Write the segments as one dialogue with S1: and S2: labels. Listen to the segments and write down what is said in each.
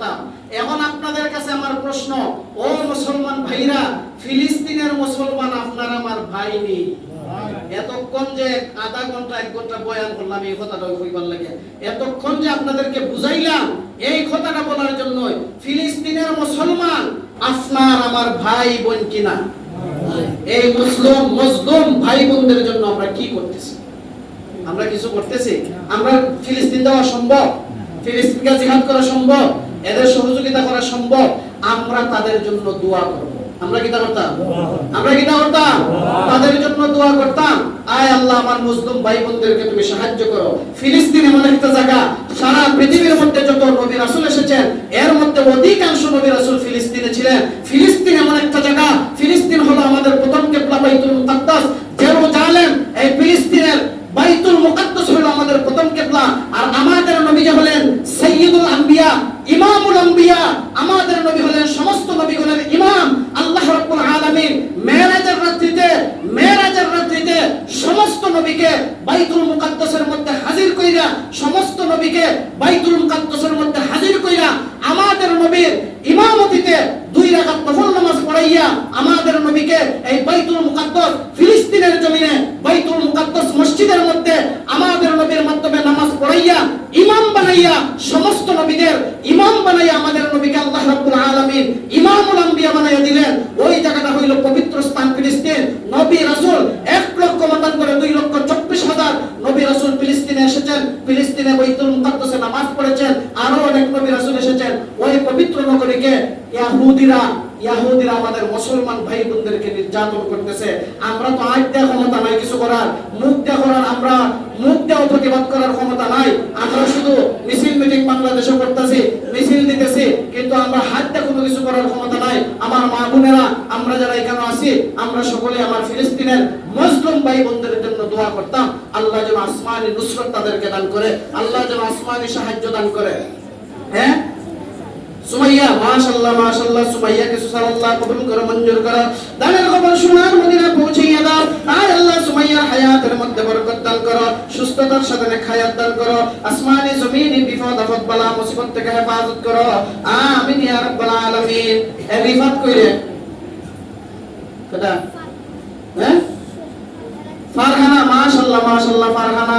S1: করতাম এখন আপনাদের কাছে আমার প্রশ্ন, ও মুসলমান ভাইরা, ফিলিস্তিনের মুসলমান আপনার আমার ভাই নেই। এতক্ষণ যে আধা ঘণ্টা, এক ঘণ্টা বয়ান করলাম, এই কথাটা কইবার লাগে। এতক্ষণ যে আপনাদেরকে বুঝাইলাম, এই কথাটা বলার জন্য ফিলিস্তিনের মুসলমান আপনার আমার ভাই বোন কিনা। এই মুসলিম ভাই বোনদের জন্য আমরা কি করতেছি? আমরা কিছু করতেছি? আমরা ফিলিস্তিন দেওয়া সম্ভব? ফিলিস্তিনকে জিহাদ করা সম্ভব? এদের সহযোগিতা করা সম্ভব আমরা তাদের জন্য দোয়া করব। আমরা করতাম? আমরা করতাম? তাদের জন্য দোয়া করতাম। আয় আল্লাহ আমার মুসলিম ভাই বোনদেরকে তুমি সাহায্য করো। ফিলিস্তিন এমন একটা জায়গা সারা পৃথিবীর মধ্যে যত নবী রাসূল এসেছেন এর মধ্যে অধিকাংশ নবী রাসূল ফিলিস্তিনে ছিলেন। ফিলিস্তিন এমন একটা জায়গা ফিলিস্তিন হলো আমাদের প্রথম কেবলা বাইতুল মুকাদ্দাস জেরুজালেম এই ফিলিস্তিনের বাইতুল মুকাদ্দাস হলো আমাদের প্রথম কেবলা আর আমাদের নবী যে হলেন সাইয়্যিদুল আম্বিয়া, ইমামুল আম্বিয়া, আমাদের নবী হলেন সমস্ত নবীগণের ইমাম। আল্লাহ রাব্বুল আলামিন মেরাজের রাত্রিতে মেরাজের রাত্রিতে সমস্ত নবীকে বাইতুল মুকাদ্দাসের মধ্যে হাজির কইরা, সমস্ত নবীকে বাইতুল মুকাদ্দাসের মধ্যে হাজির কইরা আমাদের নবীর ইমামতিতে দুই রাকাত নফল নামাজ পড়াইয়া আমাদের নবীকে এই বাইতুল মুকাদ্দাস ফিলিস্তিনের জমিনে, বাইতুল মুকাদ্দাস মসজিদের মধ্যে আমাদের নবীর মাধ্যমে নামাজ পড়াইয়া, ইমাম বানাইয়া সমস্ত নবীদের ইমাম বানাইয়া আমাদের নবীকে আল্লাহ রাব্বুল আলামিন ইমামুল আম্বিয়া বানাইয়া দিলেন। ওই জায়গাটা হইল পবিত্র স্থান ফিলিস্তিন। নবী রাসূল এক লক্ষ মতান করে দুই লক্ষ চব্বিশ হাজার নবী রাসূল ফিলিস্তিনে এসেছেন। ফিলিস্তিনে বাইতুল মুকাদ্দাসে নামাজ পড়েছেন। আরও অনেক নবী রাসূল এসেছেন। ওই পবিত্র নগরীকে ইয়াহুদিরা ইয়াহুদিরা আমাদের মুসলমান ভাই বোনদেরকে নির্যাতন করতেছে। আমরা তো আজ দেওয়া ক্ষমতা নাই কিছু করার। মুখ দেওয়া করার আমরা মুখ প্রতিবাদ করার ক্ষমতা নাই। আমরা শুধু মিছিল মিটিং বাংলাদেশে করতেছি, মিছিল দিতেছি, কিন্তু আমরা হাতটা কোনো কিছু করার ক্ষমতা নাই। আমার মা বোনেরা, আমরা যারা এখানে আছি, আমরা সকলে আমার ফিলিস্তিনের মুসলিম ভাই বোনদের জন্য দোয়া করতাম। আল্লাহ যেন আসমানি নুসরত তাদেরকে দান করে, আল্লাহ যেন আসমানি সাহায্য দান করে। হ্যাঁ? সুমাইয়া, মাশাআল্লাহ মাশাআল্লাহ সুমাইয়া কে সুসাল্লাহ কবুল করো, মঞ্জুর করো। দানের খবর শোনার মদিনা পৌঁছাইয়া দাও। আয় আল্লাহ সুমাইয়া হায়াতের মধ্যে বরকত দান করো, সুস্থতার সাথে হায়াত দান করো, আসমানি, জমিনি বিপদ, আপদ, বালা, মুসিবত থেকে হেফাজত করো। আমিন ইয়া রাব্বাল আলামিন। এ রিফাত কইরে। কথা হ্যাঁ? ফারহানা, মাশাআল্লাহ মাশাআল্লাহ, ফারহানা।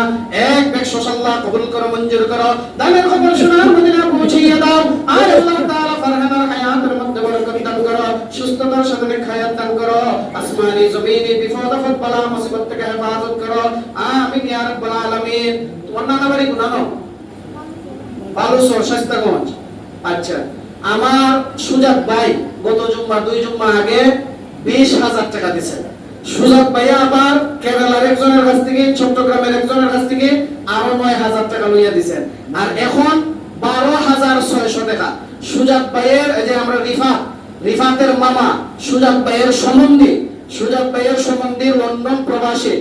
S1: এক বেশ মাশাআল্লাহ কবুল করো, মঞ্জুর করো। দানের খবর শোনার মদিনা পৌঁছিয়ে দাও আর আল্লাহ তাআলা ফারহানার হায়াতের মধ্যে বরকত দান করো সুস্থতার সাথে নেক হায়াত দান করো আসমানি জমিনি বিপদ আপদ বালা মুসিবত থেকে হেফাজত করো আমিন ইয়া রাব্বাল আলামিন তোমার নানা বাড়ি গুনানো বালুচর শাস্তাগঞ্জ আচ্ছা আমার সুজাত ভাই গত জুম্মা দুই জুম্মা আগে বিশ হাজার টাকা দিছে। সুজাত ভাইয়া আবার কেরালার একজনের কাছ থেকে, চট্টগ্রামের একজনের কাছ থেকে আরও নয় হাজার টাকা লইয়া দিছেন। আর এখন বারো হাজার ছয়শো টাকা। সুজাত ভাইয়ের যে আমরা রিফাত, রিফাতের মামা সুজাত ভাইয়ের সম্বন্ধী সুজাত ভাইয়ের সম্বন্ধে লন্ডন প্রবাসী